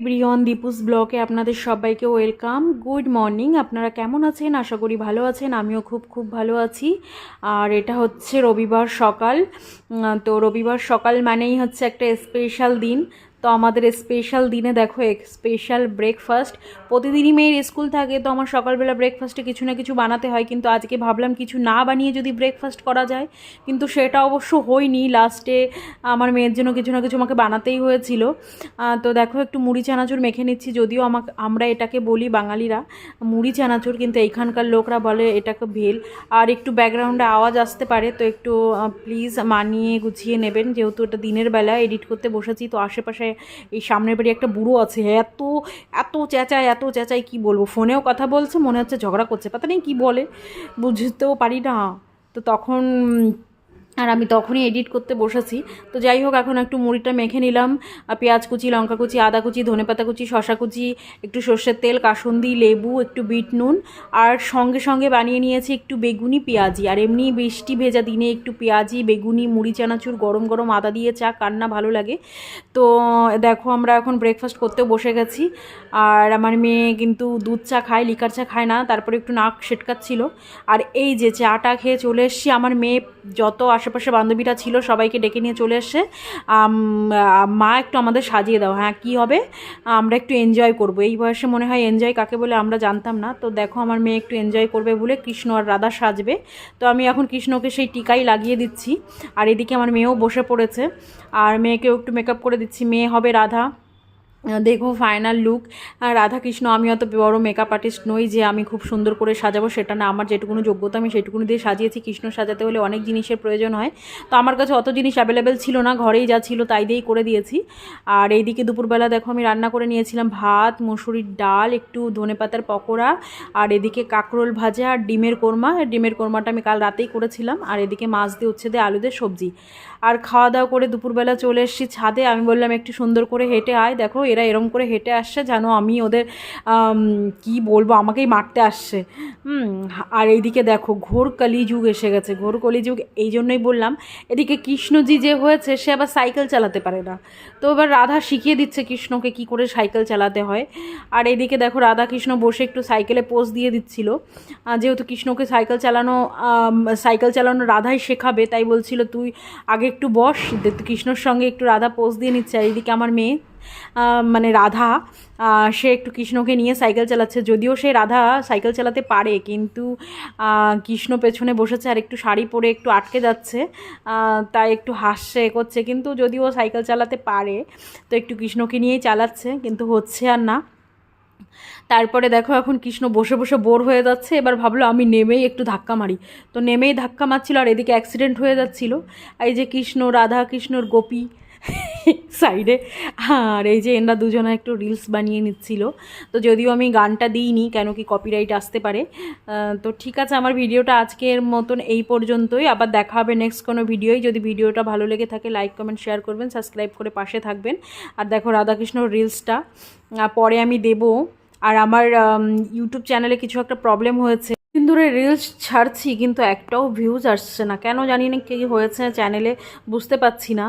Brian Deepu's ব্লকে আপনাদের সবাইকে ওয়েলকাম গুড মর্নিং আপনারা কেমন আছেন? আশা করি ভালো আছেন। আমিও খুব খুব ভালো আছি। আর এটা হচ্ছে রবিবার সকাল। তো রবিবার সকাল মানেই হচ্ছে একটা স্পেশাল দিন। তো আমাদের স্পেশাল দিনে দেখো, এক স্পেশাল ব্রেকফাস্ট প্রতিদিনই মেয়ের স্কুল থাকে, তো আমার সকালবেলা ব্রেকফাস্টে কিছু না কিছু বানাতে হয়। কিন্তু আজকে ভাবলাম কিছু না বানিয়ে যদি ব্রেকফাস্ট করা যায়, কিন্তু সেটা অবশ্য হয়নি। লাস্টে আমার মেয়ের জন্য কিছু না কিছু আমাকে বানাতেই হয়েছিল। তো দেখো, একটু মুড়ি চানাচুর মেখে নিচ্ছি, যদিও আমাকে আমরা এটাকে বলি বাঙালিরা মুড়ি চানাচুর, কিন্তু এইখানকার লোকরা বলে এটাকে ভেল। আর একটু ব্যাকগ্রাউন্ডে আওয়াজ আসতে পারে, তো একটু প্লিজ মানিয়ে গুছিয়ে নেবেন। যেহেতু এটা দিনের বেলা এডিট করতে বসেছি, তো আশেপাশে এই সামনের বাড়ি একটা বুড়ো আছে এত এত চেঁচায় এত চেঁচায়, কি বলব? ফোনেও কথা বলছে, মনে হচ্ছে ঝগড়া করছে, পাতা নেই কী বলে? বুঝতেও পারি না। তো তখন আর আমি তখনই এডিট করতে বসেছি। তো যাই হোক, এখন একটু মুড়িটা মেখে নিলাম। পেঁয়াজ কুচি, লঙ্কা কুচি, আদা কুচি ধনেপাতা কুচি শশা কুচি, একটু সর্ষের তেল, কাসুন্দি, লেবু, একটু বিট নুন। আর সঙ্গে সঙ্গে বানিয়ে নিয়েছি একটু বেগুনি পেঁয়াজি। আর এমনি বৃষ্টি ভেজা দিনে একটু পেঁয়াজি, বেগুনি, মুড়ি, চানাচুর, গরম গরম আদা দিয়ে চা কান্না ভালো লাগে। তো দেখো, আমরা এখন ব্রেকফাস্ট করতে বসে গেছি। আর আমার মেয়ে কিন্তু দুধ চা খায়, লিকার চা খায় না, তারপরে একটু নাক সেটকাচ্ছিল আর এই যে চাটা খেয়ে চলে এসছি, আমার মেয়ে যত আশেপাশে বান্ধবীরা ছিল, সবাইকে ডেকে নিয়ে চলে এসে মা একটু আমাদের সাজিয়ে দাও। হ্যাঁ কী হবে? আমরা একটু এনজয় করব। এই বয়সে মনে হয় এনজয় কাকে বলে আমরা জানতাম না। তো দেখো, আমার মেয়ে একটু এনজয় করবে বলে কৃষ্ণ আর রাধা সাজবে। তো আমি এখন কৃষ্ণকে সেই টিকাই লাগিয়ে দিচ্ছি। আর এদিকে আমার মেয়েও বসে পড়েছে। আর মেয়েকেও একটু মেকআপ করে দিচ্ছি। মেয়ে হবে রাধা। দেখো ফাইনাল লুক রাধাকৃষ্ণ আমি অত বড় মেকআপ আর্টিস্ট নই যে আমি খুব সুন্দর করে সাজাবো, সেটা না। আমার যেটুকুনো যোগ্যতা, আমি সেটুকুনি দিয়ে সাজিয়েছি। কৃষ্ণ সাজাতে হলে অনেক জিনিসের প্রয়োজন হয়। তো আমার কাছে অত জিনিস অ্যাভেলেবেল ছিল না, ঘরেই যা ছিল তাই দিয়েই করে দিয়েছি। আর এইদিকে দুপুরবেলা দেখো, আমি রান্না করে নিয়েছিলাম ভাত, মুসুরির ডাল, একটু ধনেপাতার পকোড়া, আর এদিকে কাঁকরোল ভাজা আর ডিমের কোরমা। ডিমের কোরমাটা আমি কাল রাতেই করেছিলাম। আর এদিকে মাছ দিয়ে উচ্ছে দিয়ে আলু দিয়ে সবজি। আর খাওয়া দাওয়া করে দুপুরবেলা চলে এসেছি ছাদে। আমি বললাম, একটু সুন্দর করে হেঁটে আয়। দেখো এরা এরম করে হেঁটে আসছে জানো আমি ওদের কি বলব, আমাকেই মারতে আসছে। আর এইদিকে দেখো, ঘোর কলিযুগ এসে গেছে, ঘোর কলিযুগ, এই জন্যই বললাম। এদিকে কৃষ্ণজি যে হয়েছে, সে আবার সাইকেল চালাতে পারে না। তো এবার রাধা শিখিয়ে দিচ্ছে কৃষ্ণকে কি করে সাইকেল চালাতে হয়। আর এইদিকে দেখো রাধা কৃষ্ণ বসে একটু সাইকেলে পোজ দিয়ে দিচ্ছিল। যেহেতু কৃষ্ণকে সাইকেল চালানো সাইকেল চালানো রাধাই শেখাবে, তাই বলছিল, তুই আগে একটু বস কৃষ্ণর সঙ্গে একটু রাধা পোজ দিয়ে নিচ্ছে। আর এইদিকে আমার মেয়ে মানে রাধা সে একটু কৃষ্ণকে নিয়ে সাইকেল চালাচ্ছে। যদিও সে রাধা সাইকেল চালাতে পারে, কিন্তু কৃষ্ণ পেছনে বসেছে আর একটু শাড়ি পরে একটু আটকে যাচ্ছে তাই একটু হাসছে করছে কিন্তু যদিও সাইকেল চালাতে পারে, তো একটু কৃষ্ণকে নিয়েই চালাচ্ছে, কিন্তু হচ্ছে আর না। তারপরে দেখো এখন কৃষ্ণ বসে বসে বোর হয়ে যাচ্ছে। এবার ভাবলো, আমি নেমেই একটু ধাক্কা মারি। তো নেমেই ধাক্কা মারছিল আর এদিকে অ্যাক্সিডেন্ট হয়ে যাচ্ছিল। এই যে কৃষ্ণ, রাধা, কৃষ্ণর গোপী সাইডে আর এই যে এনরা দুজনে একটু রিলস বানিয়ে নিচ্ছিল। তো যদিও আমি গানটা দিইনি, কেন কি কপিরাইট আসতে পারে। তো ঠিক আছে, আমার ভিডিওটা আজকের মতন এই পর্যন্তই। আবার দেখা হবে নেক্সট কোনো ভিডিওই। যদি ভিডিওটা ভালো লেগে থাকে লাইক কমেন্ট শেয়ার করবেন সাবস্ক্রাইব করে পাশে থাকবেন। আর দেখো রাধাকৃষ্ণ রিলসটা পরে আমি দেবো। আর আমার ইউটিউব চ্যানেলে কিছু একটা প্রবলেম হয়েছে। কিন্তু রিলস ছাড়ছি, কিন্তু একটাও ভিউজ আসছে না। কেন জানি না কী হয়েছে চ্যানেলে বুঝতে পারছি না।